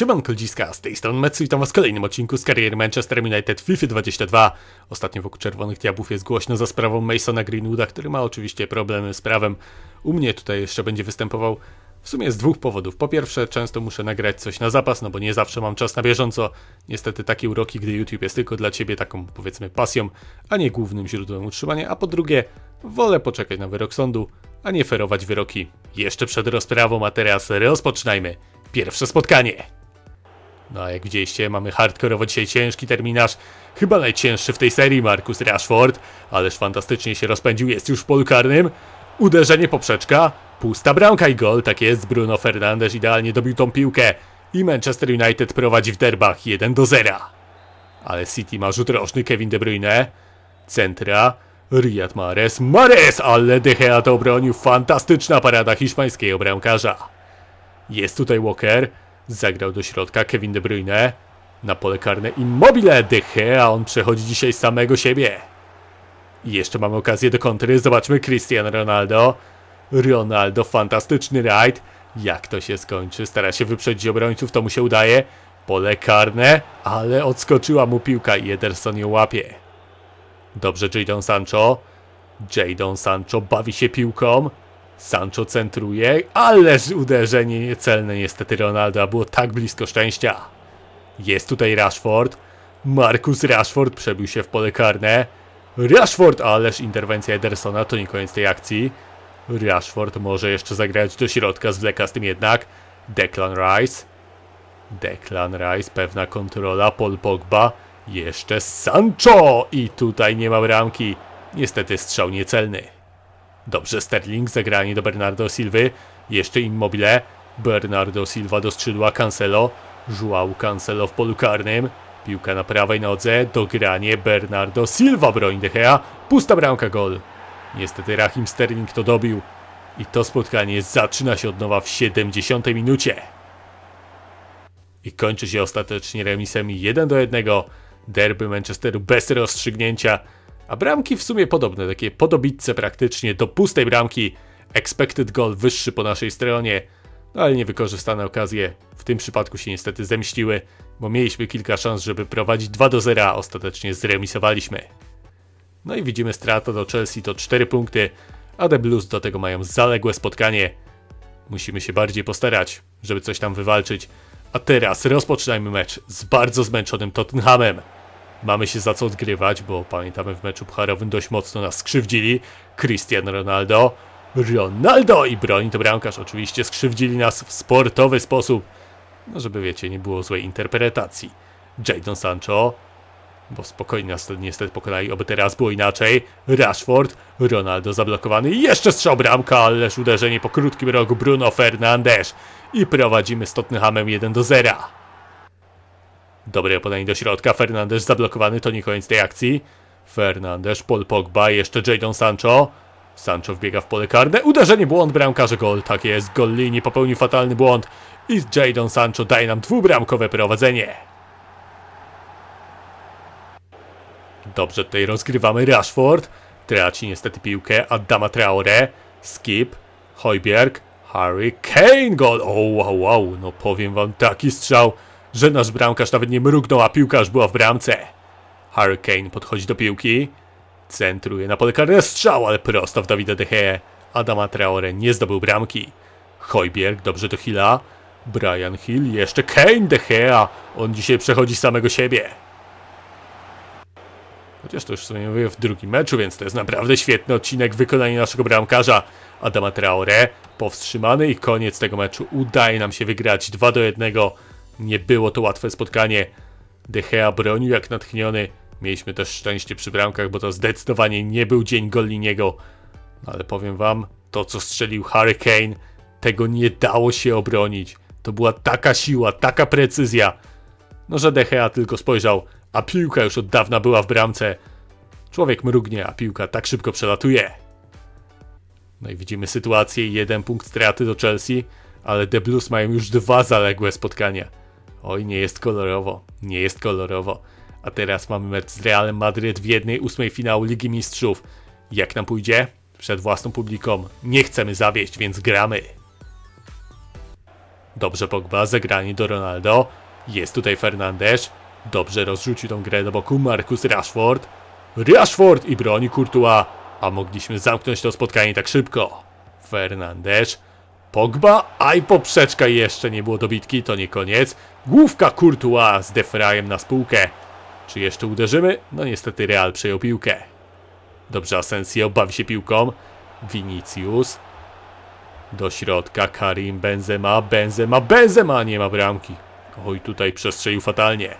Siemanko Dziska, z tej strony Metsu, witam was w kolejnym odcinku z kariery Manchester United FIFA 22. Ostatnio wokół Czerwonych Diabłów jest głośno za sprawą Masona Greenwooda, który ma oczywiście problemy z prawem. U mnie tutaj jeszcze będzie występował w sumie z dwóch powodów. Po pierwsze, często muszę nagrać coś na zapas, no bo nie zawsze mam czas na bieżąco. Niestety takie uroki, gdy YouTube jest tylko dla ciebie taką powiedzmy pasją, a nie głównym źródłem utrzymania. A po drugie, wolę poczekać na wyrok sądu, a nie ferować wyroki jeszcze przed rozprawą, a teraz rozpoczynajmy pierwsze spotkanie. No a jak widzieliście, mamy hardkorowo dzisiaj ciężki terminarz, chyba najcięższy w tej serii, Marcus Rashford, ależ fantastycznie się rozpędził, jest już w polu karnym, uderzenie poprzeczka, pusta bramka i gol, tak jest, Bruno Fernandes idealnie dobił tą piłkę. I Manchester United prowadzi w derbach 1 do 0. Ale City ma rzut rożny, Kevin De Bruyne, centra, Riyad Mahrez, Mahrez, ale De Gea to obronił, fantastyczna parada hiszpańskiego bramkarza. Jest tutaj Walker. Zagrał do środka Kevin De Bruyne. Na pole karne Immobile De Gea. On przechodzi dzisiaj samego siebie. I jeszcze mamy okazję do kontry. Zobaczmy Cristiano Ronaldo. Ronaldo, fantastyczny rajd. Jak to się skończy? Stara się wyprzedzić obrońców, to mu się udaje. Pole karne, ale odskoczyła mu piłka i Ederson ją łapie. Dobrze, Jadon Sancho. Jadon Sancho bawi się piłką. Sancho centruje, ależ uderzenie niecelne niestety Ronaldo, było tak blisko szczęścia. Jest tutaj Rashford. Marcus Rashford przebił się w pole karne. Rashford, ależ interwencja Edersona to nie koniec tej akcji. Rashford może jeszcze zagrać do środka, zwleka z tym jednak. Declan Rice. Declan Rice, pewna kontrola, Paul Pogba. Jeszcze Sancho! I tutaj nie ma bramki. Niestety strzał niecelny. Dobrze, Sterling, zagranie do Bernardo Silwy. Jeszcze Immobile. Bernardo Silva do skrzydła, Cancelo. João Cancelo w polu karnym. Piłka na prawej nodze, dogranie Bernardo Silva broni De Gea. Pusta bramka, gol. Niestety Rahim Sterling to dobił. I to spotkanie zaczyna się od nowa w 70 minucie. I kończy się ostatecznie remisem 1 do 1. Derby Manchesteru bez rozstrzygnięcia. A bramki w sumie podobne, takie podobitce praktycznie do pustej bramki. Expected goal wyższy po naszej stronie, no ale niewykorzystane okazje w tym przypadku się niestety zemściły, bo mieliśmy kilka szans, żeby prowadzić 2 do 0, a ostatecznie zremisowaliśmy. No i widzimy strata do Chelsea to 4 punkty, a The Blues do tego mają zaległe spotkanie. Musimy się bardziej postarać, żeby coś tam wywalczyć. A teraz rozpoczynajmy mecz z bardzo zmęczonym Tottenhamem. Mamy się za co odgrywać, bo pamiętamy w meczu pucharowym dość mocno nas skrzywdzili. Cristiano Ronaldo. Ronaldo i broni to bramkarz. Oczywiście skrzywdzili nas w sportowy sposób. No żeby wiecie, nie było złej interpretacji. Jadon Sancho. Bo spokojnie nas niestety pokonali, oby teraz było inaczej. Rashford, Ronaldo zablokowany. Jeszcze strzał bramka, ależ uderzenie po krótkim rogu Bruno Fernandes. I prowadzimy z Tottenhamem 1 do 0. Dobre podanie do środka, Fernandes zablokowany, to nie koniec tej akcji. Fernandes, Paul Pogba, jeszcze Jadon Sancho. Sancho wbiega w pole karne, uderzenie, błąd, bramkarze, gol, tak jest, Gollini popełnił fatalny błąd. I Jadon Sancho daje nam dwubramkowe prowadzenie. Dobrze tutaj rozgrywamy Rashford, traci niestety piłkę, Adama Traore, Skip, Hojbjerg, Harry Kane, gol, o wow, wow, no powiem wam, taki strzał, że nasz bramkarz nawet nie mrugnął, a piłka już była w bramce. Harry Kane podchodzi do piłki, centruje na pole karne strzał, ale prosto w Dawida De Gea. Adama Traore nie zdobył bramki. Hojbjerg dobrze do Hilla. Brian Hill, jeszcze Kane De Gea. On dzisiaj przechodzi samego siebie. Chociaż to już w sumie mówię w drugim meczu, więc to jest naprawdę świetny odcinek wykonania naszego bramkarza Adama Traore. Powstrzymany i koniec tego meczu. Udaje nam się wygrać 2 do 1. Nie było to łatwe spotkanie. De Gea bronił jak natchniony. Mieliśmy też szczęście przy bramkach, bo to zdecydowanie nie był dzień Golliniego. No ale powiem wam, to co strzelił Harry Kane, tego nie dało się obronić. To była taka siła, taka precyzja. No, że De Gea tylko spojrzał, a piłka już od dawna była w bramce. Człowiek mrugnie, a piłka tak szybko przelatuje. No i widzimy sytuację, jeden punkt straty do Chelsea, ale The Blues mają już dwa zaległe spotkania. Oj, nie jest kolorowo, nie jest kolorowo. A teraz mamy mecz z Realem Madryt w jednej ósmej finału Ligi Mistrzów. Jak nam pójdzie? Przed własną publiką. Nie chcemy zawieść, więc gramy. Dobrze Pogba, zagranie do Ronaldo. Jest tutaj Fernandes. Dobrze rozrzucił tą grę do boku Marcus Rashford. Rashford i broni Courtois. A mogliśmy zamknąć to spotkanie tak szybko. Fernandes. Pogba, a i poprzeczka jeszcze nie było dobitki, to nie koniec. Główka Courtois z Defrajem na spółkę. Czy jeszcze uderzymy? No niestety Real przejął piłkę. Dobrze, Asensio bawi się piłką. Vinicius. Do środka Karim Benzema, Benzema, Benzema nie ma bramki. Oj, tutaj przestrzelił fatalnie.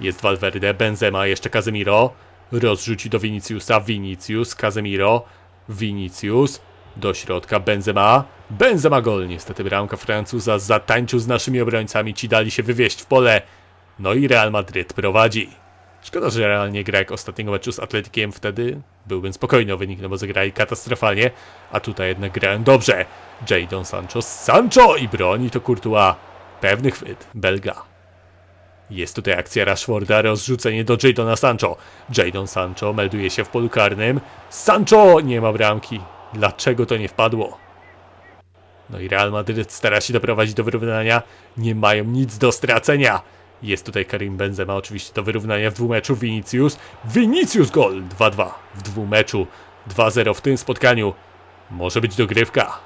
Jest Valverde, Benzema, jeszcze Casemiro. Rozrzuci do Viniciusa, Vinicius, Casemiro, Vinicius. Do środka Benzema. Benzema gol, niestety bramka Francuza zatańczył z naszymi obrońcami, ci dali się wywieźć w pole. No i Real Madryt prowadzi. Szkoda, że Real nie gra jak ostatniego meczu z Atletikiem, wtedy byłbym spokojny o wynik, no bo zagrali katastrofalnie, a tutaj jednak grają dobrze. Jadon Sancho, Sancho i broni to Courtois. Pewny chwyt, Belga. Jest tutaj akcja Rashforda, rozrzucenie do Jadona Sancho. Jadon Sancho melduje się w polu karnym. Sancho nie ma bramki. Dlaczego to nie wpadło? No i Real Madryt stara się doprowadzić do wyrównania. Nie mają nic do stracenia. Jest tutaj Karim Benzema oczywiście do wyrównania w dwumeczu. Vinicius. Vinicius gol 2-2 w dwumeczu. 2-0 w tym spotkaniu. Może być dogrywka.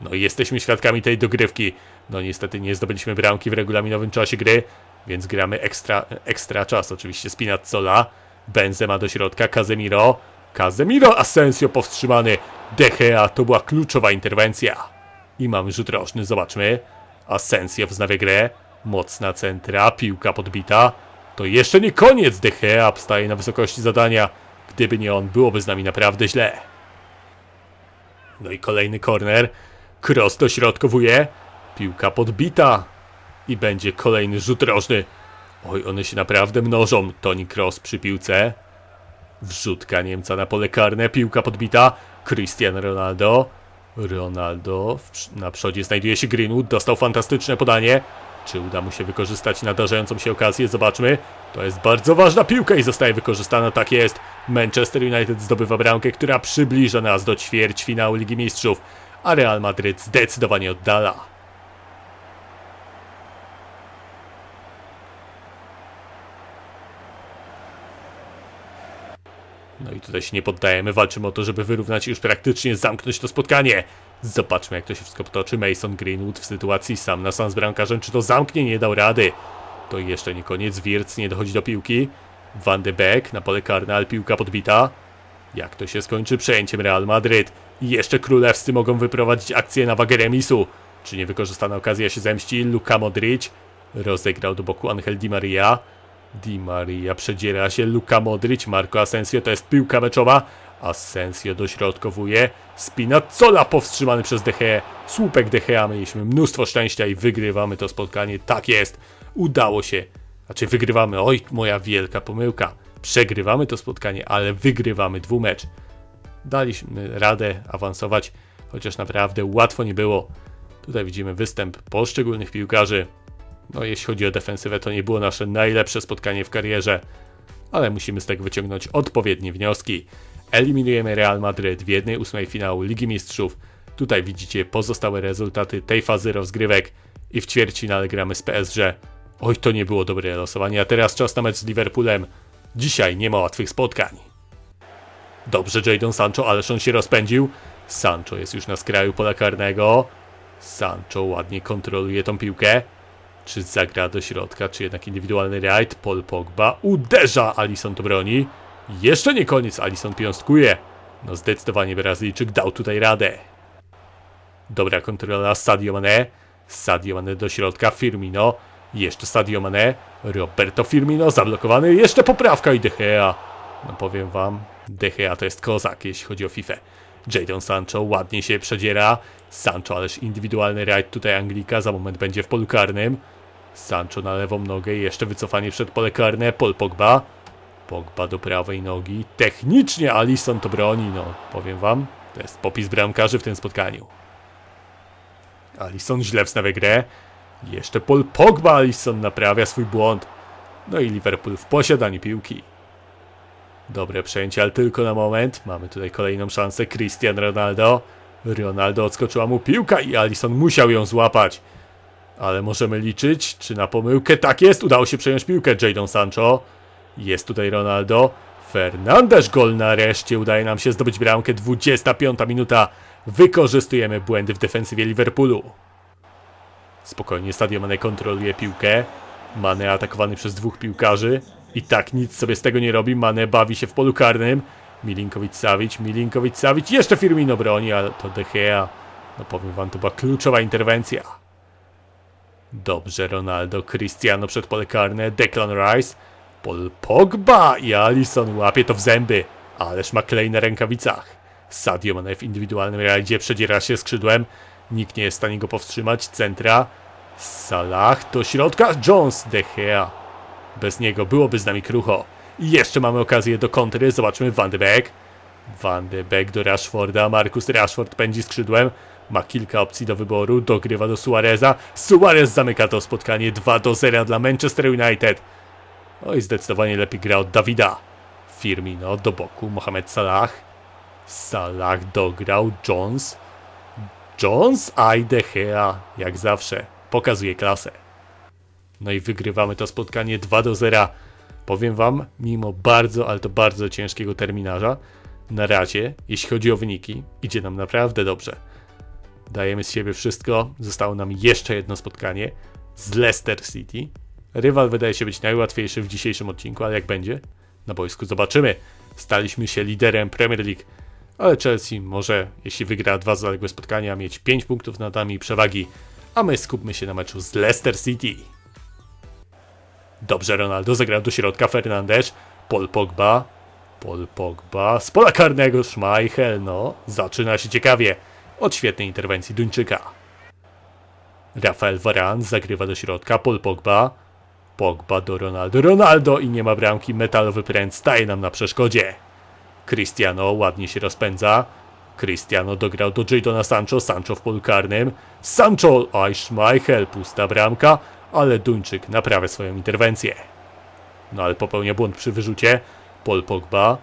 No i jesteśmy świadkami tej dogrywki. No niestety nie zdobyliśmy bramki w regulaminowym czasie gry, więc gramy ekstra, ekstra czas. Oczywiście Spinazzola, Benzema do środka, Casemiro, Casemiro, Asensio powstrzymany, De to była kluczowa interwencja. I mamy rzut roczny, zobaczmy. Asensio wznawia grę, mocna centra, piłka podbita. To jeszcze nie koniec, De staje na wysokości zadania. Gdyby nie on, byłoby z nami naprawdę źle. No i kolejny korner. Cross dośrodkowuje. Piłka podbita. I będzie kolejny rzut rożny. Oj, one się naprawdę mnożą. Toni Cross przy piłce. Wrzutka Niemca na pole karne. Piłka podbita. Cristiano Ronaldo. Ronaldo. Na przodzie znajduje się Greenwood. Dostał fantastyczne podanie. Czy uda mu się wykorzystać nadarzającą się okazję? Zobaczmy. To jest bardzo ważna piłka i zostaje wykorzystana. Tak jest. Manchester United zdobywa bramkę, która przybliża nas do ćwierćfinału Ligi Mistrzów, a Real Madryt zdecydowanie oddala. No i tutaj się nie poddajemy, walczymy o to, żeby wyrównać i już praktycznie zamknąć to spotkanie. Zobaczmy jak to się wszystko potoczy. Mason Greenwood w sytuacji sam na sam z bramkarzem, czy to zamknie? Nie dał rady. To jeszcze nie koniec, Wirtz nie dochodzi do piłki. Van de Beek na pole karne, ale piłka podbita. Jak to się skończy przejęciem Real Madryt? I jeszcze królewscy mogą wyprowadzić akcję na wagę remisu. Czy niewykorzystana okazja się zemści? Luka Modric rozegrał do boku Angel Di Maria. Di Maria przedziera się, Luka Modric, Marco Asensio, to jest piłka meczowa. Asensio dośrodkowuje, Spinazzola powstrzymany przez De Gea. Słupek De Gea, mieliśmy mnóstwo szczęścia i wygrywamy to spotkanie. Tak jest, udało się. Znaczy wygrywamy, oj, moja wielka pomyłka. Przegrywamy to spotkanie, ale wygrywamy dwumecz. Daliśmy radę awansować, chociaż naprawdę łatwo nie było. Tutaj widzimy występ poszczególnych piłkarzy. No, jeśli chodzi o defensywę, to nie było nasze najlepsze spotkanie w karierze, ale musimy z tego wyciągnąć odpowiednie wnioski. Eliminujemy Real Madryt w 1-8 finału Ligi Mistrzów. Tutaj widzicie pozostałe rezultaty tej fazy rozgrywek i w ćwierćfinale gramy z PSG. Oj, to nie było dobre losowanie, a teraz czas na mecz z Liverpoolem. Dzisiaj nie ma łatwych spotkań. Dobrze, Jadon Sancho, ależ on się rozpędził. Sancho jest już na skraju pola karnego. Sancho ładnie kontroluje tą piłkę. Czy zagra do środka, czy jednak indywidualny rajd? Paul Pogba uderza, Alison to broni. Jeszcze nie koniec, Alison piąstkuje. No zdecydowanie Brazylijczyk dał tutaj radę. Dobra kontrola Sadio Mane. Sadio Mane do środka, Firmino. Jeszcze Sadio Mane. Roberto Firmino zablokowany. Jeszcze poprawka i De Gea. No powiem wam, De Gea to jest kozak, jeśli chodzi o FIFA. Jadon Sancho ładnie się przedziera. Sancho, ależ indywidualny rajd tutaj Anglika, za moment będzie w polu karnym. Sancho na lewą nogę, jeszcze wycofanie przed pole karne, Paul Pogba. Pogba do prawej nogi, technicznie Alisson to broni, no powiem wam, to jest popis bramkarzy w tym spotkaniu. Alisson źle wstawia grę, jeszcze Paul Pogba Alisson naprawia swój błąd. No i Liverpool w posiadaniu piłki. Dobre przejęcie, ale tylko na moment. Mamy tutaj kolejną szansę. Cristiano Ronaldo. Ronaldo odskoczyła mu piłka i Alisson musiał ją złapać. Ale możemy liczyć, czy na pomyłkę? Tak jest, udało się przejąć piłkę Jadon Sancho. Jest tutaj Ronaldo. Fernandes gol nareszcie. Udaje nam się zdobyć bramkę. 25 minuta. Wykorzystujemy błędy w defensywie Liverpoolu. Spokojnie Sadio Mane kontroluje piłkę. Mane atakowany przez dwóch piłkarzy. I tak nic sobie z tego nie robi. Mane bawi się w polu karnym. Milinkowicz-Savic, Milinkowicz-Savic. Jeszcze Firmino broni, ale to De Gea. No powiem wam, to była kluczowa interwencja. Dobrze, Ronaldo, Cristiano przed pole karne, Declan Rice, Paul Pogba i Alisson łapie to w zęby. Ależ ma klej na rękawicach. Sadio Mane w indywidualnym rajdzie przedziera się skrzydłem. Nikt nie jest w stanie go powstrzymać. Centra. Salah do środka. Jones, De Gea. Bez niego byłoby z nami krucho. I jeszcze mamy okazję do kontry. Zobaczmy Van de Beek. Van de Beek do Rashforda. Marcus Rashford pędzi skrzydłem. Ma kilka opcji do wyboru. Dogrywa do Suareza. Suarez zamyka to spotkanie 2 do 0 dla Manchester United. Oj, zdecydowanie lepiej gra od Dawida. Firmino do boku. Mohamed Salah. Salah dograł. Jones. Jones, aj De Gea. Jak zawsze. Pokazuje klasę. No i wygrywamy to spotkanie 2 do 0. Powiem wam, mimo bardzo, ale to bardzo ciężkiego terminarza, na razie, jeśli chodzi o wyniki, idzie nam naprawdę dobrze. Dajemy z siebie wszystko. Zostało nam jeszcze jedno spotkanie z Leicester City. Rywal wydaje się być najłatwiejszy w dzisiejszym odcinku, ale jak będzie? Na boisku zobaczymy. Staliśmy się liderem Premier League, ale Chelsea może, jeśli wygra dwa zaległe spotkania, mieć 5 punktów nad nami przewagi, a my skupmy się na meczu z Leicester City. Dobrze, Ronaldo zagrał do środka, Fernandes, Paul Pogba, Paul Pogba, z pola karnego. Schmeichel, no, zaczyna się ciekawie. Od świetnej interwencji Duńczyka. Rafael Varane zagrywa do środka, Paul Pogba, Pogba do Ronaldo, Ronaldo i nie ma bramki, metalowy pręt staje nam na przeszkodzie. Cristiano ładnie się rozpędza, Cristiano dograł do Jadona Sancho, Sancho w polu karnym, Sancho, aj Schmeichel, pusta bramka, ale Duńczyk naprawia swoją interwencję. No ale popełnia błąd przy wyrzucie, Paul Pogba,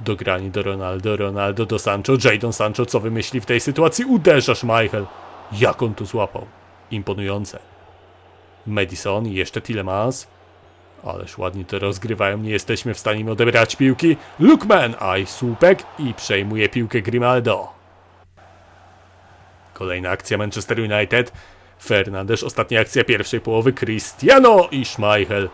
dograni do Ronaldo, Ronaldo do Sancho, Jadon Sancho co wymyśli w tej sytuacji? Uderza Schmeichel. Jak on tu złapał? Imponujące. Madison i jeszcze Tillemans. Ależ ładnie to rozgrywają, nie jesteśmy w stanie im odebrać piłki. Lookman, aj słupek i przejmuje piłkę Grimaldo. Kolejna akcja Manchester United. Fernandes, ostatnia akcja pierwszej połowy. Cristiano i Schmeichel.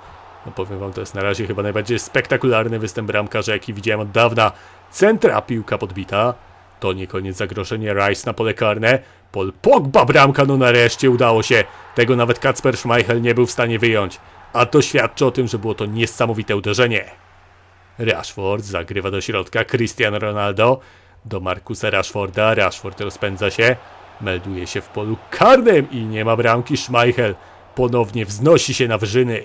No powiem wam, to jest na razie chyba najbardziej spektakularny występ bramkarza, jaki widziałem od dawna. Centra, piłka podbita. To nie koniec zagrożenia. Rice na pole karne. Paul Pogba bramka, no nareszcie udało się. Tego nawet Kacper Schmeichel nie był w stanie wyjąć. A to świadczy o tym, że było to niesamowite uderzenie. Rashford zagrywa do środka. Cristiano Ronaldo do Markusa Rashforda. Rashford rozpędza się. Melduje się w polu karnym i nie ma bramki. Schmeichel ponownie wznosi się na wyżyny.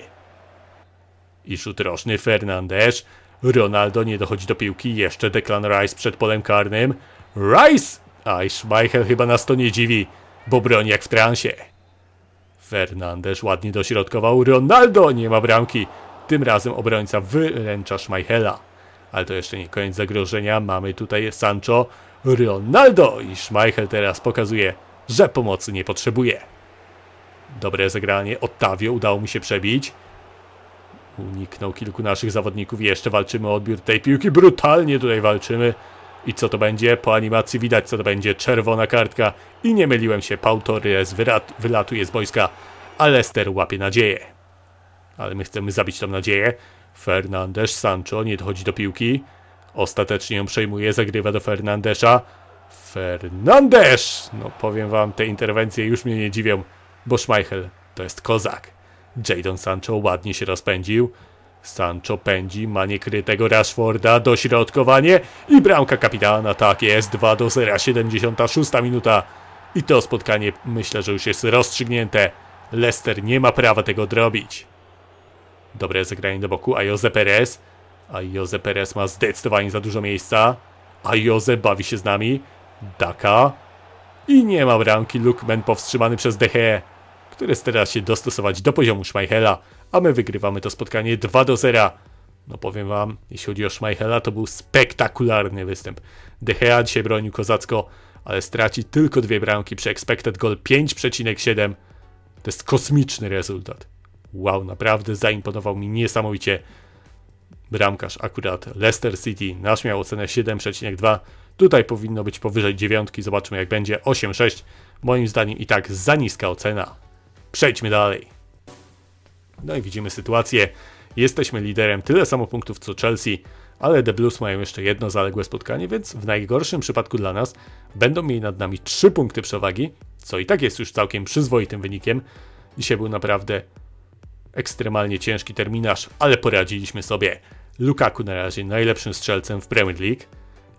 I rzut rożny Fernandes. Ronaldo nie dochodzi do piłki. Jeszcze Declan Rice przed polem karnym. Rice! Aj, Schmeichel chyba nas to nie dziwi, bo broni jak w transie. Fernandes ładnie dośrodkował. Ronaldo nie ma bramki. Tym razem obrońca wyręcza Schmeichela. Ale to jeszcze nie koniec zagrożenia. Mamy tutaj Sancho, Ronaldo i Schmeichel teraz pokazuje, że pomocy nie potrzebuje. Dobre zagranie. Ottavio udało mu się przebić. Uniknął kilku naszych zawodników. Jeszcze walczymy o odbiór tej piłki. Brutalnie tutaj walczymy. I co to będzie? Po animacji widać co to będzie. Czerwona kartka. I nie myliłem się. Pau Torres wyrat- wylatuje z boiska. A Leicester łapie nadzieję. Ale my chcemy zabić tą nadzieję. Fernandes, Sancho nie dochodzi do piłki. Ostatecznie ją przejmuje, zagrywa do Fernandesza. Fernandes! No powiem wam, te interwencje już mnie nie dziwią, bo Schmeichel to jest kozak. Jadon Sancho ładnie się rozpędził. Sancho pędzi, ma niekrytego Rashforda, dośrodkowanie i bramka kapitana, tak jest, 2 do 0, 76 minuta. I to spotkanie myślę, że już jest rozstrzygnięte. Leicester nie ma prawa tego odrobić. Dobre zagranie do boku, a Jose Perez. A Jose Perez ma zdecydowanie za dużo miejsca. A Jose bawi się z nami. Daka. I nie ma bramki. Lukman powstrzymany przez Deche, który stara się dostosować do poziomu Schmeichela. A my wygrywamy to spotkanie 2 do 0. No powiem wam, jeśli chodzi o Schmeichela, to był spektakularny występ. De Gea dzisiaj bronił kozacko, ale straci tylko dwie bramki przy expected goal 5,7. To jest kosmiczny rezultat. Wow, naprawdę zaimponował mi niesamowicie bramkarz akurat Leicester City. Nasz miał ocenę 7,2. Tutaj powinno być powyżej dziewiątki. Zobaczmy jak będzie. 8,6. Moim zdaniem i tak za niska ocena. Przejdźmy dalej. No i widzimy sytuację. Jesteśmy liderem tyle samo punktów co Chelsea, ale The Blues mają jeszcze jedno zaległe spotkanie, więc w najgorszym przypadku dla nas będą mieli nad nami 3 punkty przewagi, co i tak jest już całkiem przyzwoitym wynikiem. Dzisiaj był naprawdę ekstremalnie ciężki terminarz, ale poradziliśmy sobie. Lukaku na razie najlepszym strzelcem w Premier League.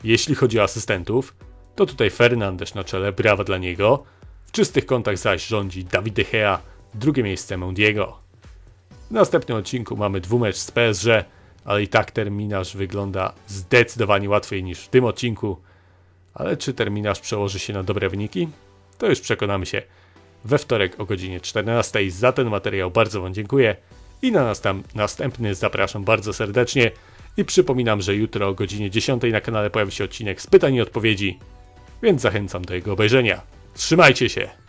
Jeśli chodzi o asystentów, to tutaj Fernandes na czele, brawa dla niego. W czystych kątach zaś rządzi David De Gea, drugie miejsce Mendiego. W następnym odcinku mamy dwumecz z PSG, ale i tak terminarz wygląda zdecydowanie łatwiej niż w tym odcinku. Ale czy terminarz przełoży się na dobre wyniki? To już przekonamy się we wtorek o godzinie 14. Za ten materiał bardzo Wam dziękuję i na następny zapraszam bardzo serdecznie. I przypominam, że jutro o godzinie 10 na kanale pojawi się odcinek z pytań i odpowiedzi, więc zachęcam do jego obejrzenia. Trzymajcie się!